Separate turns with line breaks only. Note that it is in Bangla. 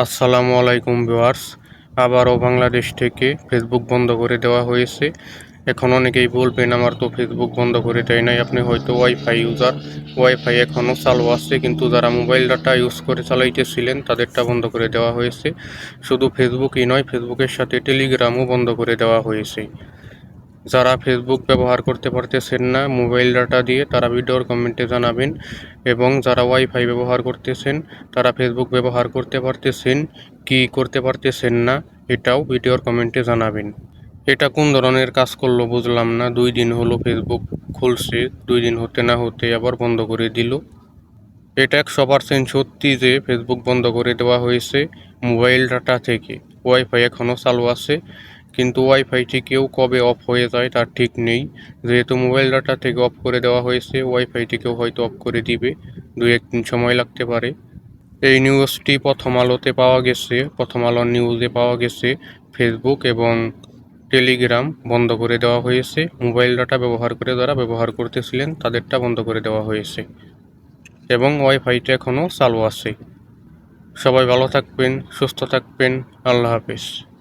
আসসালামু আলাইকুম ভিউয়ার্স। আবারও বাংলাদেশ থেকে ফেসবুক বন্ধ করে দেওয়া হয়েছে। এখন অনেকেই বলবেন, আমার তো ফেসবুক বন্ধ করে দেয় নাই। আপনি হয়তো ওয়াইফাই ইউজার ওয়াইফাই এখনও চালু আছে, কিন্তু যারা মোবাইল ডাটা ইউজ করে চালাইতেছিলেন, তাদেরটা বন্ধ করে দেওয়া হয়েছে। শুধু ফেসবুকই নয় ফেসবুকের সাথে টেলিগ্রামও বন্ধ করে দেওয়া হয়েছে। যারা ফেসবুক ব্যবহার করতে পারতেছেন না মোবাইল ডাটা দিয়ে তারা ভিডিওর কমেন্টে জানাবেন এবং যারা ওয়াইফাই ব্যবহার করতেছেন, তারা ফেসবুক ব্যবহার করতে পারতেছেন, কি করতে পারতেছেন না, এটাও ভিডিওর কমেন্টে জানাবেন। এটা কোন ধরনের কাজ করল বুঝলাম না, দুই দিন হলো ফেসবুক খুলছে, দুই দিন হতে না হতে আবার বন্ধ করে দিল। এটা একশো পার্সেন্ট সত্যি যে ফেসবুক বন্ধ করে দেওয়া হয়েছে মোবাইল ডাটা থেকে। ওয়াইফাই এখনও চালু আছে। কিন্তু ওয়াইফাই থেকেও কবে অফ হয়ে যায় তার ঠিক নেই। যেহেতু মোবাইল ডাটা থেকে অফ করে দেওয়া হয়েছে ওয়াইফাই থেকেও হয়তো অফ করে দিবে। দুই একদিন সময় লাগতে পারে। এই নিউজটি প্রথম আলোতে পাওয়া গেছে, প্রথম আলোর নিউজে পাওয়া গেছে। ফেসবুক এবং টেলিগ্রাম বন্ধ করে দেওয়া হয়েছে। মোবাইল ডাটা ব্যবহার করে যারা ব্যবহার করতেছিলেন, তাদেরটা বন্ধ করে দেওয়া হয়েছে। এবং ওয়াইফাইটা এখনও চালু আছে। সবাই ভালো থাকবেন, সুস্থ থাকবেন। আল্লাহ হাফেজ।